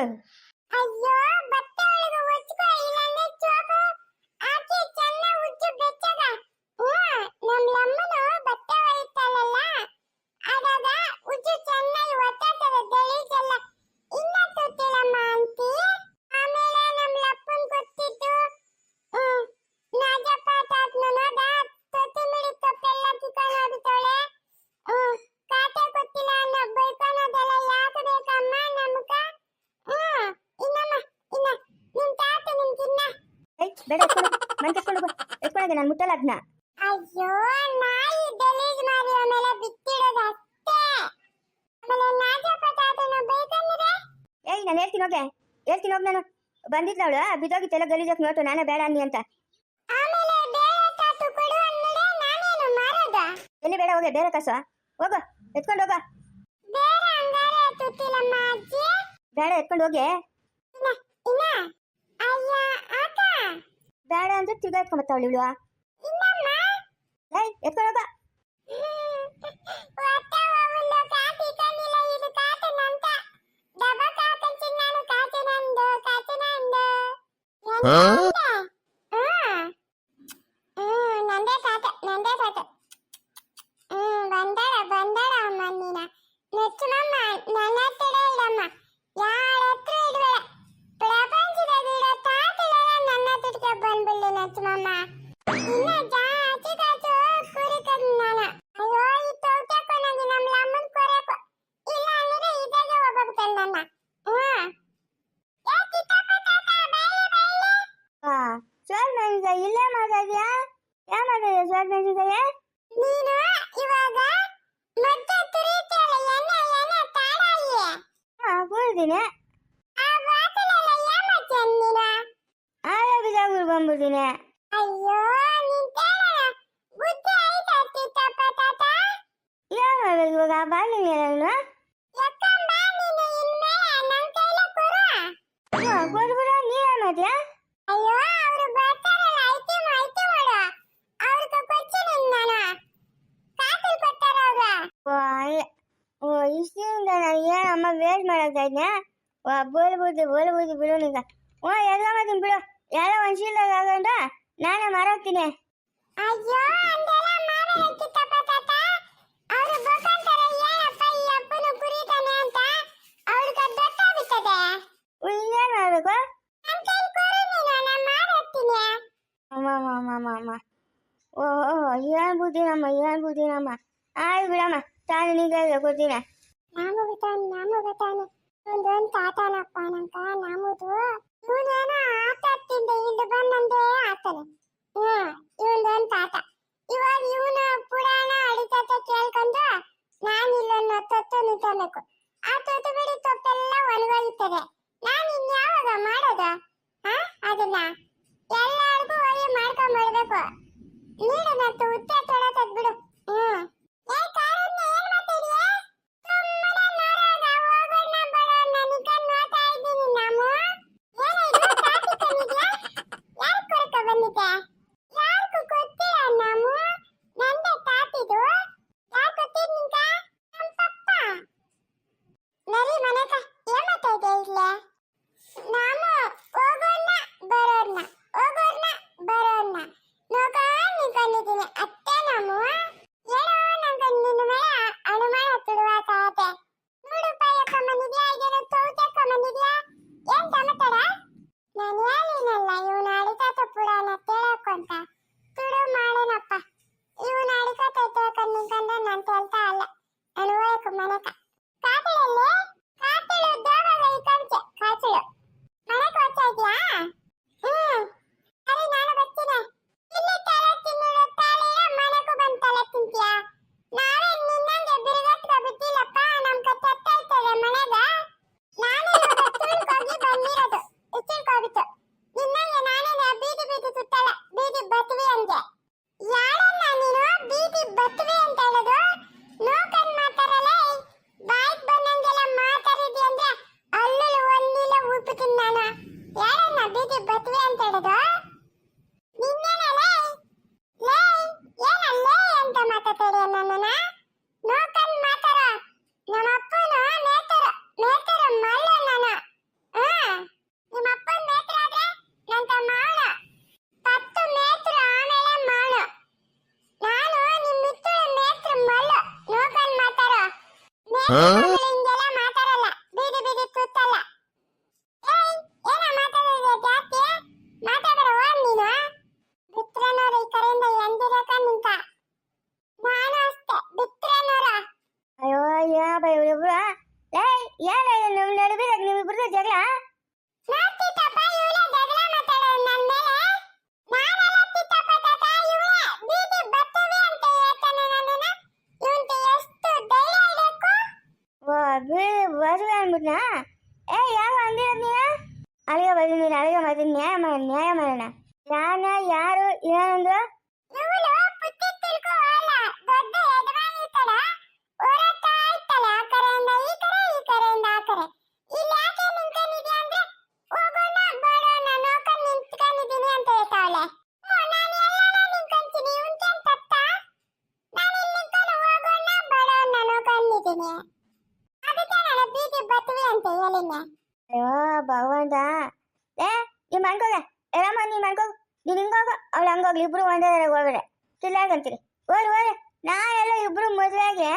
Amen. ಬೇಡ ಎತ್ಕೊಂಡು ಮನೆ ಎತ್ಕೊಂಡೋಗಿ ನಾನು ಮುಟ್ಟಲ್ಲ ಅದನ್ನ ಅಯ್ಯೋ ನಾಯಿ ಗಲೀಜ್ ಮಾಡಿ ಆಮೇಲೆ ಬಿತ್ತಿಡೋದು ಅಷ್ಟೇ. ಆಮೇಲೆ ನಾಜಪ್ಪ ತಾತನ ಬೈಕಂದ್ರೆ? ಏಯ್ ನಾನು ಹೇಳ್ತೀನಿ ಹೋಗೆ. ಹೇಳ್ತೀನಿ ಹೋಗಿ ನಾನು. ಬಂದಿದ್ಲವಳು ಬಿದ್ದೋಗಿತ್ತೆಲ್ಲ ಗಲೀಜಕ್ಕೆ ನೋಟು ನಾನೇ ಬೇಡ ಅನ್ನಿ ಅಂತ. ಆಮೇಲೆ ಬೇರೆ ತಾತು ಕೊಡು ಅಂದ್ಮೇಲೆ ನಾನೇನು ಮಾರೋದ? ಎಲ್ಲಿ ಬೇಡ ಹೋಗೆ ಬೇರೆ ಕಸ. ಹೋಗು ಎತ್ಕೊಂಡು ಹೋಗ. ಬೇರೆ ಹಂಗಾರೆ ತುತ್ತಿಲಮ್ಮ ಅಜ್ಜಿ. ಬೇಡ ಎತ್ಕೊಂಡು ಹೋಗಿ. ಇನ್ನ ಇನ್ನ. ಅಯ್ಯ ಬೇಡ ಅಂದ್ರೆ ತಿರ್ಗಾ ಎತ್ಕೊಂಬತ್ತಾವಳು ಇವಳು. ಇನ್ನಮ್ಮ ಏಯ್ ಎತ್ಕೊಂಡು ಸೋಲ್ ಮೆಣಸಿನ್ಕಾಯಿ ಇಲ್ಲೇ ಮಾತಾಡ್ಯಾ ಯಾ ಮಾತಾಡ್ಯ ಸೋಲ್ ಮೆಣಸಿನ್ಕಾಯಿ ನೀನು ಇವಾಗ ಮತ್ತೆ ತುರಿತಲ್ಲ ಎಣ್ಣೆ ಎಣ್ಣೆ ತಾಡಾಯಿ ಹಾ ಕೂಡ್ತೀನಿ ಆ ಬಾಕಲೆಲ್ಲ ಏಮತ್ತೆ ನೀನು ಆಳೆ ಬಿದ್ದಾಗಿ ಬಂದ್ಬಿಡ್ತೀನಿ ಅಯ್ಯೋ ನೀನ್ ತೇಳ ಬುದ್ಧಿ ಐತಾ ಕಿತ್ತಪ್ಪ ತಾತ ಏನ್ ಮಾಡ್ಬೇಕು ಇವಾಗ ಬಾಗಿಲಿಗೆ ವೇಸ್ಟ್ ಮಾಡಾಕ್ತಾ ಇದ್ನ ಓ ಬೋಲ್ಬುದ್ದಿ ಬೋಲ್ಬುದ್ದಿ ಬಿಡು ನೀಗ ಓ ಎಲ್ಲ ಮಾಡ್ತೀನಿ ಬಿಡು ಎಲ್ಲ ಒಂದು ಶೀಲ್ದಾಗ ಹಾಕೊಂಡು ನಾನೇ ಮಾರಾಕ್ತೀನಿ ಅಯ್ಯೋ ಅಂದೆಲ್ಲ ಮಾಡಲ್ಲ ಕಿತ್ತಪ್ಪ ತಾತ ಅವ್ರು ಬೊಕ್ಕಂತಾರೆ ಏನಪ್ಪ ಈ ಅಪ್ಪನು ಕುರಿತಾನೆ ಅಂತ ಅವ್ರಿಗೆ ಗೊತ್ತಾಗುತ್ತದೆ ಓ ಇನ್ನೇನು ಮಾಡಬೇಕು ನನ್ ಕೈಲಿ ಕೊರು ನೀನು ನಾನು ಮಾಡಿರ್ತೀನಿ ಅಮ್ಮ ಅಮ್ಮ ಅಮ್ಮ ಅಮ್ಮ ಅಮ್ಮ ಓ ಓ ಏನು ಬುದ್ಧಿನಮ್ಮ ಏನು ಬುದ್ಧಿನಮ್ಮ ಆಯ್ತು ಬಿಡಮ್ಮ ತಾನು ನೀಗ ಕೊಡ್ತೀನಿ ನಾಮು ಬಿತಾನೆ ನಾಮು ಬಿತಾನೆ ಒಂದೊಂದು ತಾತನಪ್ಪ ನಂಕ ನಮ್ಮದು. ಇವನೇನ ಆಡ್ತಿದ್ದ, ಇಲ್ಲಿ ಬಂದಂದೇ ಆತನೆ ಹ್ಮ್, ಇವನೊಂದು ತಾತ ಇವಾಗ ಇವನ ಪುರಾಣ ಅಡಿತಾತ ಕೇಳ್ಕೊಂಡು ನಾನು ಇಲ್ಲೊಂದು ತೊತ್ತು ನಿಂತಬೇಕು ಆ ತೊತ್ತು ಬಿಡಿ, ತೊಪ್ಪೆಲ್ಲ ಒಣಗೋಗುತ್ತದೆ ಮನಕ ಕಾಟಲಲ್ಲಿ ಕಾಟಲು ದೋವಲ್ಲಿ ಕವಿಚೆ ಕಾಚಲು ಮನಕ ಹೊಚ್ಚಾಗ್ಲಾ ಹ್ಮ್ ಸರಿ ನಾನು ಬರ್ತೀನಿ ಇಲ್ಲಿ ತಾಲ ತಿನ್ನುವ ತಾಲೆಯ ಮನಕು ಬಂದು ತಲೆ ತಿಂತೀಯ ನಾವೇ ನಿನ್ನಂಗೆ ಬಿರುಗಟ್ಕ ಬಿಟ್ಟಿಲ್ಲಪ್ಪ ನಮ್ ಕತ್ತೆ ಹತ್ತೈತದೆ ಮನೆಗ ನಾನೇ ಹೋಗಿ ಬಂದಿರೋದು ಇಚ್ಚಿಳ್ಕೋಗಿತ್ತು చేయలేనా ఓ భగవంతా ఏ ನೀವು ಮಾಡ್ಕೋಗ ಏನಮ್ಮ ನೀ ಮಾಡ್ಕೋ ನೀನು ಹಿಂಗೋಗ ಅವಳು ಹಂಗೋಗ್ಲಿ ಇಬ್ರು ಒಂದೇ ದಾರಿಗೆ ಹೋಗ್ಬೇಡ ತಿರ್ಲಾಗಂತೀರಿ ಓರಿ ಓರಿ. ನಾನೆಲ್ಲ ಇಬ್ರು ಮದುವೆಗೆ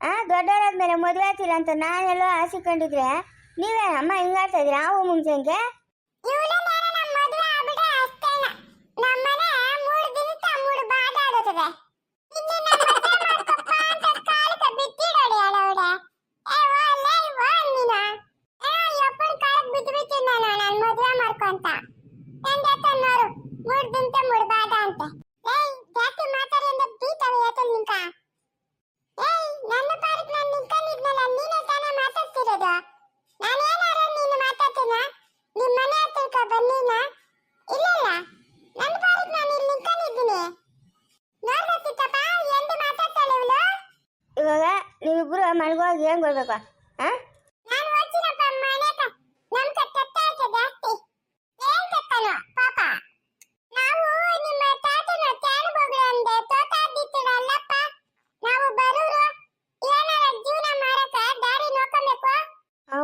ಆ ದೊಡ್ಡವರಾದ್ಮೇಲೆ ಮದುವೆ ಆಗ್ತೀರ ಅಂತ ನಾನೆಲ್ಲ ಆಸಿಕೊಂಡಿದ್ರೆ ನೀವೇ ಅಮ್ಮ ಹಿಂಗಾಡ್ತಾ ಇದ್ದೀರಾ? ಅವು ಮುಂಚೆಂಗೆ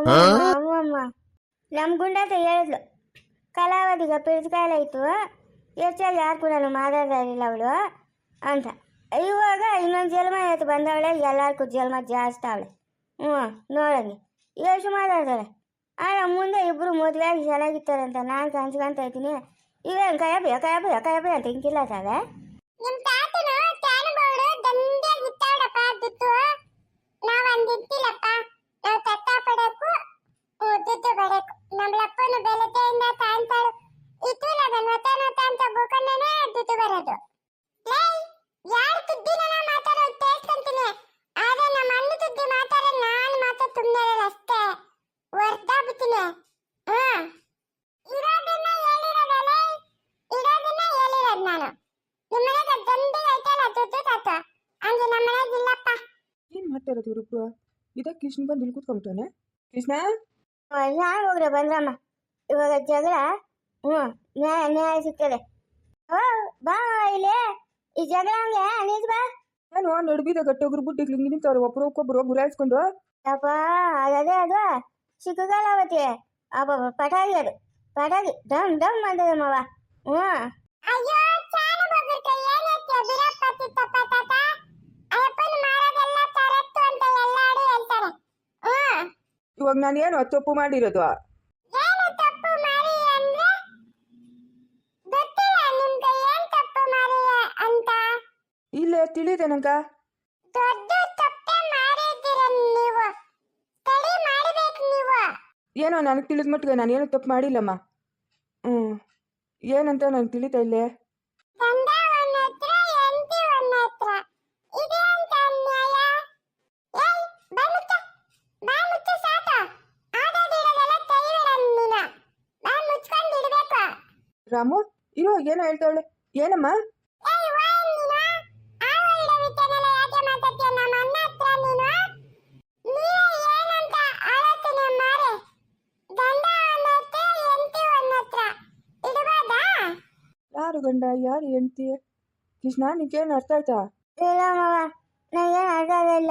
ನಮ್ ಗುಂಡಾತ ಹೇಳಿದ್ಲು. ಕಲಾವಧಿಗ ಪಿಡ್ಸ್ಕಾಯ್ಲಾಯ್ತು ಹೆಚ್ಚಾಗಿ ಯಾರು ಕೂಡ ಮಾತಾಡ್ತಾ ಇರಲಿಲ್ಲ ಅವಳು ಅಂತ. ಇವಾಗ ಇನ್ನೊಂದು ಜನ್ಮ ಆಯ್ತು ಬಂದವಳೆ ಎಲ್ಲರಿಗೂ ಜನ್ಮ ಜಾಸ್ತಿ ಅವಳೆ ಹ್ಞೂ ನೋಡಂಗೆ ಎಷ್ಟು ಮಾತಾಡ್ತಾಳೆ. ಆಗ ಮುಂದೆ ಇಬ್ರು ಮದುವೆ ಆಗಿ ಚೆನ್ನಾಗಿತ್ತಾರಂತ ನಾನು ಕಾಣಿಸ್ಕೊಂತ ಇದ್ದೀನಿ. ಇವೇನು ಕಯಬಿ ಕಯಬಿ ಕಯಬಿ ಅಂತ ಹಿಂಗಿಲ್ಲ ಸಾವೆ ನಮ್ಮ ತಾತನ ಕ್ಯಾನಗೋಡು ದಂಧೆ ಬಿತ್ತಾಡಪ್ಪ ಬಿತ್ತು ನಾವು ಹಂಗಿತ್ತಿಲ್ಲ ಬಿಟ್ಟು ಇದ ಕೃಷ್ಣ ಬಂದು ಇಲ್ಲಿ ಕೂತ್ಕೊಂಡ್ಬಿಟ್ಟವನೆ. ಕೃಷ್ಣ? ಯಾರು ಹೋಗ್ರೆ ಬಂದ್ರಮ್ಮ. ಇವಾಗ ಜಗಳ ಹ್ಞೂ ನ್ಯಾಯ ನ್ಯಾಯ ಸಿಗ್ತದೆ. ಓ ಬಾ ಇಲ್ಲಿ. ಈ ಜಗಳ ಹಂಗೆ ನೀಸ್ ಬಾ. ಏನು ನಡುಗಿದ ಗಟ್ಟೋಗ್ರು ಬುಟ್ಟಿ ಕ್ಲಿಂಗಿ ನಿಂತವ್ರು ಒಬ್ರು ಒಬ್ಬರು ಗುರಾಯಿಸ್ಕೊಂಡು? ಅಪ್ಪ ಅದೇ. ಅದು ಸಿಕ್ಕುಗಾಲಾವತಿ ಅಪ್ಪ ಪಟಾಗಿ ಅದು. ಪಟಾಗಿ ಡಮ್ ಡಮ್ ಅಂತದಮ್ಮವ ಹ್ಞೂ. ಅಯ್ಯೋ ಚಾಲು ಬಗ್ಗರ್ಕ ಏನ್ ಎತ್ತಿ ಬಿರಪ್ಪ ಚಿತ್ತಪ್ಪ ಇವಾಗ ನಾನು ಏನು ತಪ್ಪು ಮಾಡಿರೋದು? ಇಲ್ಲೇ ತಿಳಿದೆ ನಂಗ. ಏನೋ ನನಗೆ ತಿಳಿದ ಮಟ್ಟಿಗೆ ನಾನೇನು ತಪ್ಪು ಮಾಡಿಲ್ಲಮ್ಮ. ಹ್ಞೂ ಏನಂತ ನನಗೆ ತಿಳಿತಾ ಇಲ್ಲೇ? ರಾಮು? ಇರೋ, ಏನೋ ಹೇಳ್ತಾಳೆ ಏನಮ್ಮ? ಯಾರು ಗಂಡ, ಯಾರು ಹೆಂಡ್ತಿ? ಕೃಷ್ಣ ಏನು ಅರ್ಥ ಆಯ್ತಾ? ಇಲ್ಲ ಮಾವ ನನಗೇನು ಅರ್ಥ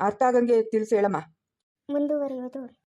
ಅರ್ಥ ಆಗಂಗೆ ತಿಳಿಸಿ ಹೇಳಮ್ಮ. ಮುಂದುವರಿಯುವುದು.